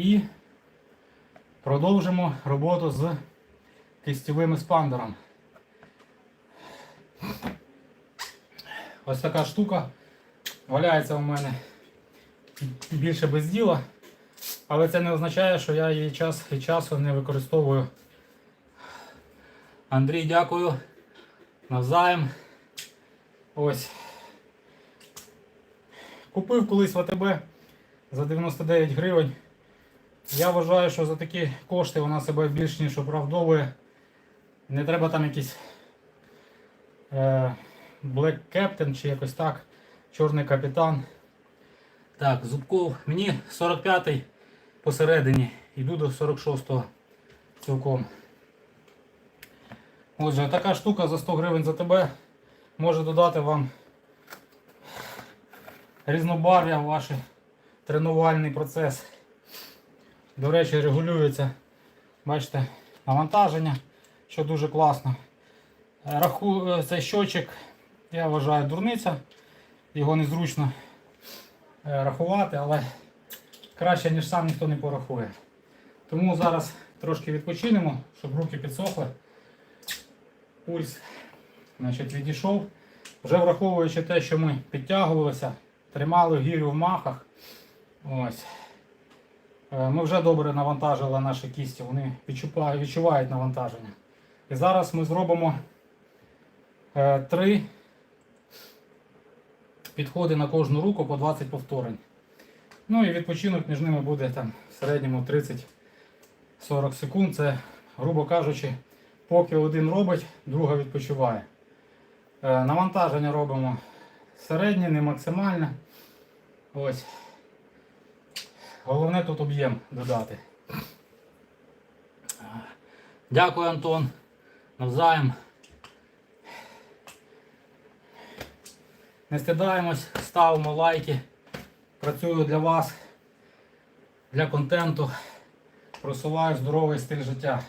І продовжимо роботу з кистєвим еспандером. Ось така штука валяється у мене більше без діла, але це не означає, що я її час від часу не використовую. Андрій, дякую. Навзаєм. Ось. Купив колись в АТБ за 99 гривень. Я вважаю, що за такі кошти вона себе більш ніж оправдовує. Не треба там якийсь е, Black Captain чи якось так. Чорний капітан. Так, Зубков. Мені 45-й посередині. Йду до 46-го цілком. Отже, така штука за 100 гривень за тебе може додати вам різнобарв'я в ваш тренувальний процес. До речі, регулюється, бачите, навантаження, що дуже класно. Раху... е, Цей щочик, я вважаю, дурниця. Його незручно е, рахувати, але краще, ніж сам ніхто не порахує. Тому зараз трошки відпочинемо, щоб руки підсохли. Пульс значить, відійшов. Вже враховуючи те, що ми підтягувалися, тримали гірю в махах. Ось. Е, Ми вже добре навантажили наші кісті, вони відчувають навантаження. І зараз ми зробимо е, три підходи на кожну руку по 20 повторень. Ну і відпочинок між ними буде там в середньому 30-40 секунд. Це, грубо кажучи, поки один робить, друга відпочиває. Е, Навантаження робимо середнє, не максимальне. Ось. Головне тут об'єм додати. Дякую, Антон. Навзаєм. Не стидаємось, ставимо лайки. Працюю для вас, для контенту. Просуваю здоровий стиль життя.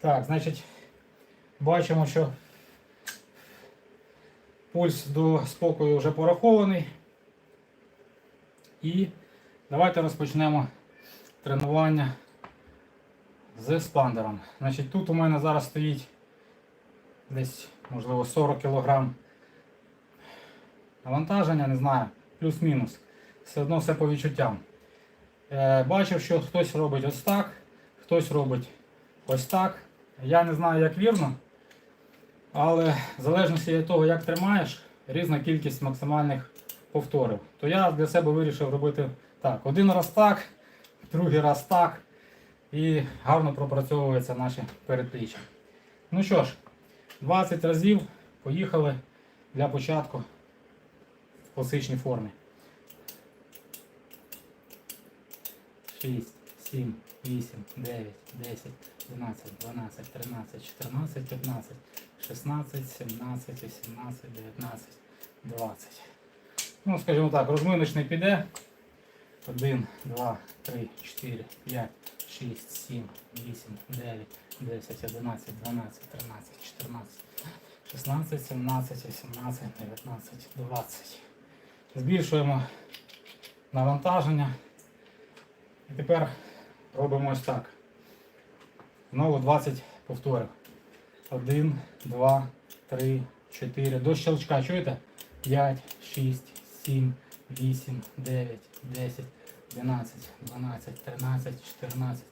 Так, значить, бачимо, що пульс до спокою вже порахований. І давайте розпочнемо тренування з спандером. Значить, тут у мене зараз стоїть десь, можливо, 40 кг навантаження, не знаю, плюс-мінус. Все одно все по відчуттям. Е, бачив, що хтось робить ось так, хтось робить ось так. Я не знаю, як вірно, але в залежності від того, як тримаєш, різна кількість максимальних повторів. То я для себе вирішив робити так. Один раз так, другий раз так. І гарно пропрацьовуються наші передпліччя. Ну що ж, 20 разів поїхали для початку в класичній формі. 6, 7, 8, 9, 10, 11, 12, 13, 14, 15, 16, 17, 18, 19, 20. Ну, скажімо так, розминочний піде. 1, 2, 3, 4, 5, 6, 7, 8, 9, 10, 11, 12, 13, 14, 16, 17, 18, 19, 20. Збільшуємо навантаження. І тепер робимо ось так. Знову 20 повторів. 1, 2, 3, 4. До щелчка, чуєте? 5, 6, 7, 8, 9, 10, 11, 12, 13, 14,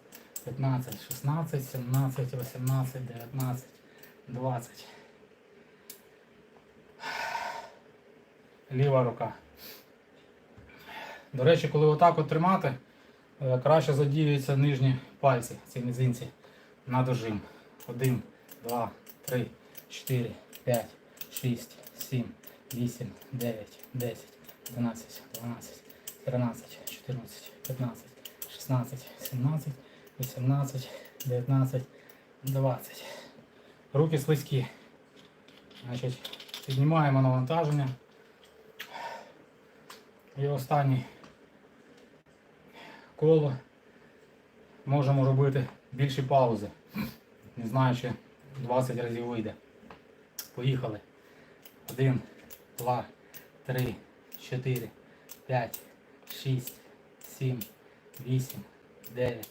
15, 16, 17, 18, 19, 20. Ліва рука. До речі, коли отак от тримати, е, краще задіюються нижні пальці, ці мізинці на дожим. 1, 2, 3, 4, 5, 6, 7, 8, 9, 10, 11, 12, 13, 14, 15, 16, 17, 18, 19, 20. Руки слизькі. Значить, піднімаємо навантаження. І останнє коло можемо робити більші паузи. Не знаю, чи 20 разів вийде. Поїхали. Один, два, три, чотири, п'ять, шість, сім, вісім, дев'ять,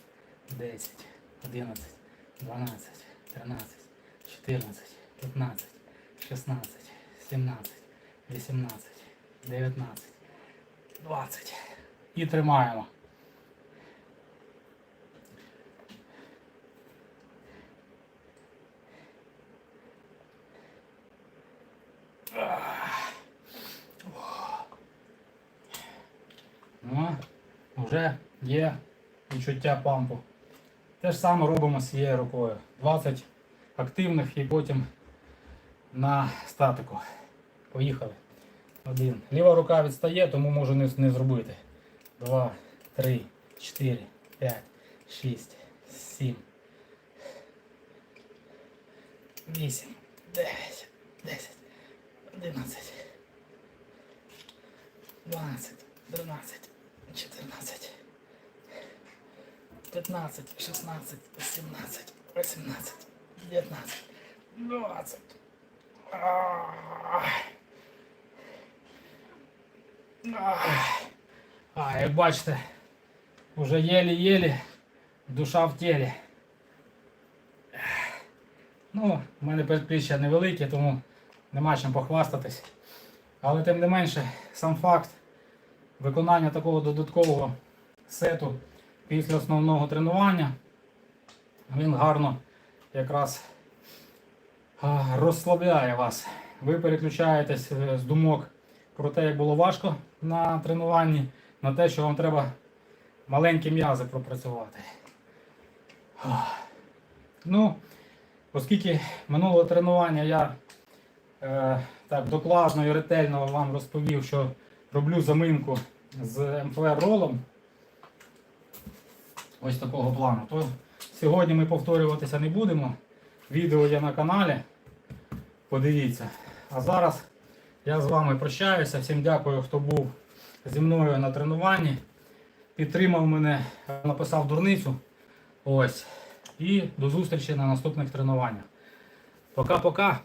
десять, одинадцять, дванадцять, тринадцять, чотирнадцять, п'ятнадцять, шістнадцять, сімнадцять, вісімнадцять, дев'ятнадцять, двадцять. І тримаємо. Ну, вже є відчуття пампу. Те ж саме робимо з цією рукою. 20 активних і потім на статику. Поїхали. Один. Ліва рука відстає, тому можу не, не зробити. Два, три, чотири, п'ять, шість, сім. Вісім, дев'ять, десять, одинадцять. 12, 13, 14, 15, 16, 17, 18, 19, 20. Ах. Ах. А, як бачите, вже єлі-єлі душа в тілі. Ну, в мене передпліччя невелике, тому нема чим похвастатись. Але тим не менше, сам факт виконання такого додаткового сету після основного тренування, він гарно якраз розслабляє вас. Ви переключаєтесь е, з думок про те, як було важко на тренуванні, на те, що вам треба маленькі м'язи пропрацювати. Ну, оскільки минулого тренування я е, так докладно і ретельно вам розповів, що роблю заминку з МФР ролом. Ось такого плану. То сьогодні ми повторюватися не будемо. Відео є на каналі. Подивіться. А зараз я з вами прощаюся. Всім дякую, хто був зі мною на тренуванні. Підтримав мене, написав дурницю. Ось. І до зустрічі на наступних тренуваннях. Пока-пока.